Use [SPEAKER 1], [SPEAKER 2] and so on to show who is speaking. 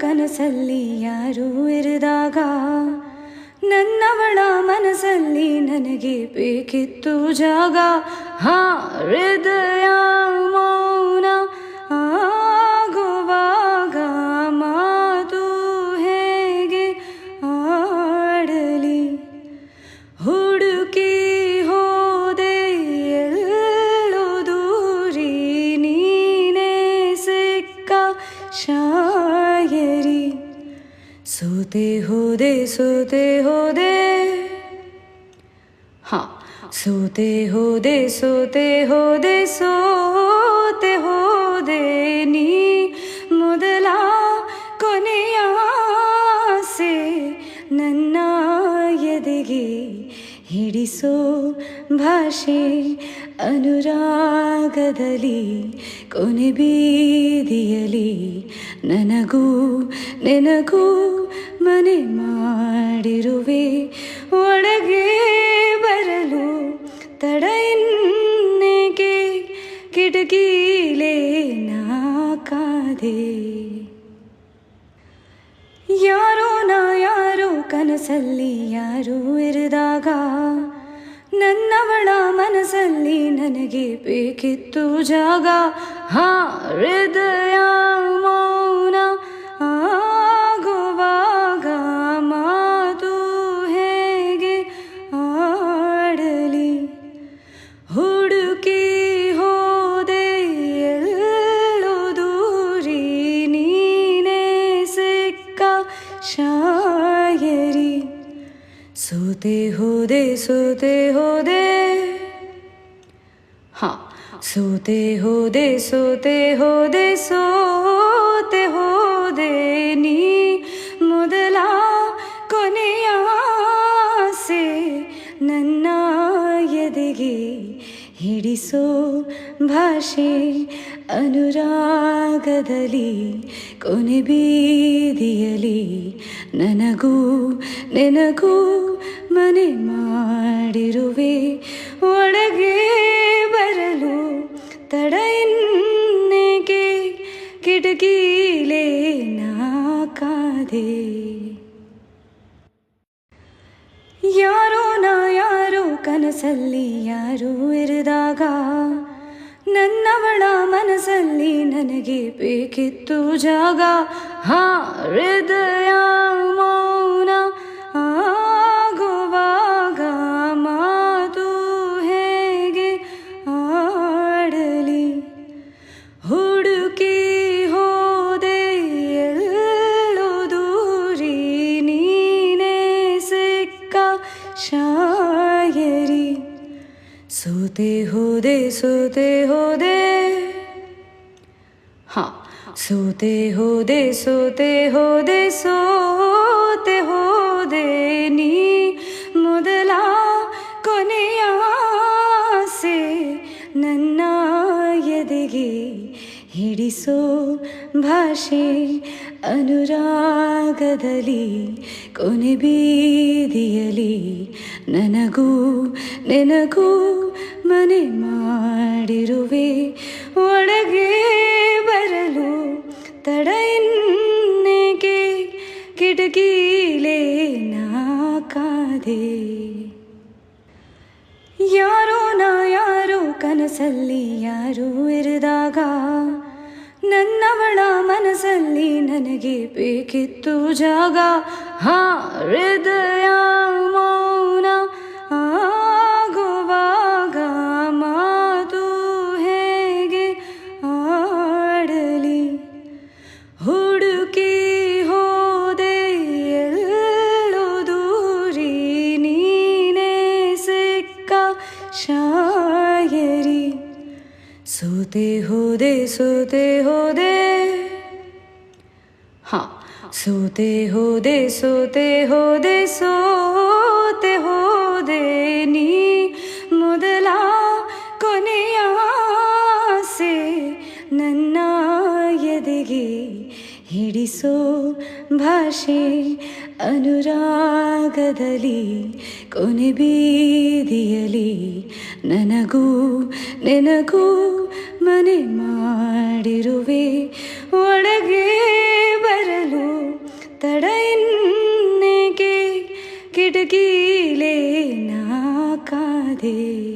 [SPEAKER 1] ಕನಸಲ್ಲಿ ಯಾರೂ ಇರಿದಾಗ? ನನ್ನವಳ ಮನಸ್ಸಲ್ಲಿ ನನಗೆ ಬೇಕಿತ್ತು ಜಾಗ. ಹಾ ಹೃದಯ ಸೋತೆ ಹೋದೆ ಸೋತೆ ಹೋದೆ ಹಾ. ಸೋತೆ ಹೋದೆ ಸೋತೆ ಹೋದೆ ಸೋತೆ ಹಿಡಿಸೋ ಭಾಷೆ ಅನುರಾಗದಲ್ಲಿ, ಕೊನೆ ಬೀದಿಯಲಿ ನನಗೂ ನೆನಗೂ ಮನೆ ಮಾಡಿರುವೆ. ಒಳಗೆ ಬರಲು ತಡ ಇನ್ನೇಕೆ ಕಿಟಕಿಲೇ ನಾ ಕಾದೆ ಕನಸಲ್ಲಿ ಯಾರೂ ಇರಿದಾಗ ನನ್ನವಳ ಮನಸ್ಸಲ್ಲಿ ನನಗೆ ಬೇಕಿತ್ತು ಜಾಗ ಹಾ ಹೃದಯ ಸೋತೆ ಹೋದೆ ಸೋತೆ ಹೋದೆ. ಹಾ. ಸೋತೆ ಹೋದೆ ಸೋತೆ ಹೋದೆ ಸೋತೆ ಹೋದೆ ನೀ ಮೊದಲ ಕೊನೆಯ ಆಸೆ ನನ್ನ ಎದೆಗೆ ಹಿಡಿಸೋ ಭಾಷೆ ಅನುರಾಗದಲ್ಲಿ ಕೊನೆ ಬೀದಿಯಲಿ ನನಗೂ ನಿನಗೂ ಮನೆ ಮಾಡಿರುವೆ. ಒಳಗೆ ಬರಲು ತಡ ಇನ್ನೇಕೆ ಕಿಟಕಿಲೇ ನಾಕಾದೆ. ಯಾರೋ ನಾ ಯಾರೋ ಕನಸಲ್ಲಿ ಯಾರೂ ಇರಿದಾಗ ನನ್ನವಳ ಮನಸ್ಸಲ್ಲಿ ನನಗೆ ಬೇಕಿತ್ತು ಜಾಗ. ಹಾ, ಹೃದಯ ಸೋತೆ ಹೋದೆ ಸೋತೆ ಹೋದೆ. ಹಾ. ಸೋತೆ ಹೋದೆ ಸೋತೆ ಹೋದೆ ಸೋತೆ ಹೋದೆ ನೀ ಮೊದಲ ಕೊನೆಯ ಆಸೆ ನನ್ನ ಎದೆಗೆ ಹಿಡಿಸೋ ಭಾಷೆ ಅನುರಾಗದಲ್ಲಿ ಕೊನೆ ಬೀದಿಯಲಿ ನನಗೂ ನಿನಗೂ ಮನೆ ಮಾಡಿರುವೆ. ಒಳಗೆ ಬರಲು ತಡ ಇನ್ನೇಕೆ ಕಿಟಕಿಲೇ ನಾ ಕಾದೆ ಯಾರೋ ನಾ ಯಾರೋ ಕನಸಲ್ಲಿ ಯಾರೂ ಇರಿದಾಗ ನನ್ನವಳ ಮನಸ್ಸಲ್ಲಿ ನನಗೆ ಬೇಕಿತ್ತು ಜಾಗ. ಹೃದಯ ಶಾಯರಿ ಸೋತೆ ಹೋದೆ ಸೋತೆ ಹೋದೆ ಹಾ ಸೋತೆ ಹೋದೆ ಸೋತೆ ಹೋದೆ ಸೋತೆ ಹೋದೆ ನೀ ಮೊದಲ ಕೊನೆಯ ಆಸೆ ನನ್ನ ಎದೆಗೆ ಹಿಡಿಸೋ ಭಾಷೆ ಅನುರಾಗದಲ್ಲಿ ಕೊನೆ ಬೀದಿಯಲಿ ನನಗೂ ನೆನಗೂ ಮನೆ ಮಾಡಿರುವೆ. ಒಳಗೆ ಬರಲು ತಡ ಕಿಟಕಿಲೇ ನಾಕಾದೆ.